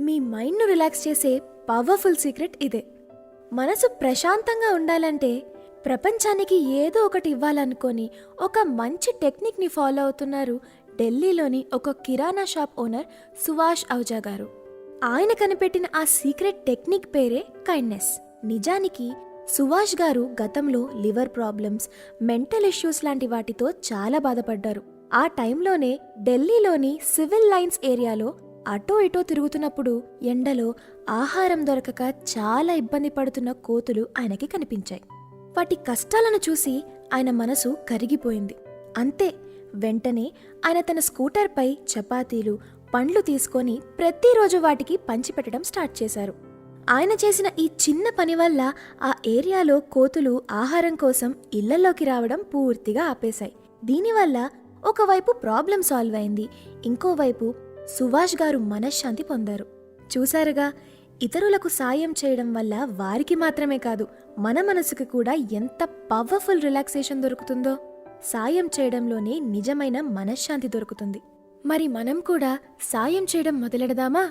మీ మైండ్ను రిలాక్స్ చేసే powerful secret ఇదే. మనసు ప్రశాంతంగా ఉండాలంటే ప్రపంచానికి ఏదో ఒకటి ఇవ్వాలనుకొని ఒక మంచి టెక్నిక్ని ఫాలో అవుతున్నారు ఢిల్లీలోని ఒక కిరాణా షాప్ ఓనర్ సుభాష్ అవుజా గారు. ఆయన కనిపెట్టిన ఆ సీక్రెట్ టెక్నిక్ పేరే కైండ్నెస్ నిజానికి సుభాష్ గారు గతంలో లివర్ ప్రాబ్లమ్స్ మెంటల్ ఇష్యూస్ లాంటి వాటితో చాలా బాధపడ్డారు. ఆ టైంలోనే ఢిల్లీలోని సివిల్ లైన్స్ ఏరియాలో అటో ఇటో తిరుగుతున్నప్పుడు ఎండలో ఆహారం దొరకక చాలా ఇబ్బంది పడుతున్న కోతులు ఆయనకి కనిపించాయి. వాటి కష్టాలను చూసి ఆయన మనసు కరిగిపోయింది. అంతే వెంటనే ఆయన తన స్కూటర్పై చపాతీలు పండ్లు తీసుకొని ప్రతిరోజు వాటికి పంచిపెట్టడం స్టార్ట్ చేశారు. ఆయన చేసిన ఈ చిన్న పని వల్ల ఆ ఏరియాలో కోతులు ఆహారం కోసం ఇళ్ళలోకి రావడం పూర్తిగా ఆపేశాయి. దీనివల్ల ఒకవైపు ప్రాబ్లం సాల్వ్ అయింది ఇంకోవైపు సుభాష్ గారు మనశ్శాంతి పొందారు. చూశారుగా ఇతరులకు సాయం చేయడం వల్ల వారికి మాత్రమే కాదు మన మనసుకు కూడా ఎంత పవర్ఫుల్ రిలాక్సేషన్ దొరుకుతుందో సాయం చేయడంలోనే నిజమైన మనశ్శాంతి దొరుకుతుంది. మరి మనం కూడా సాయం చేయడం మొదలెడదామా?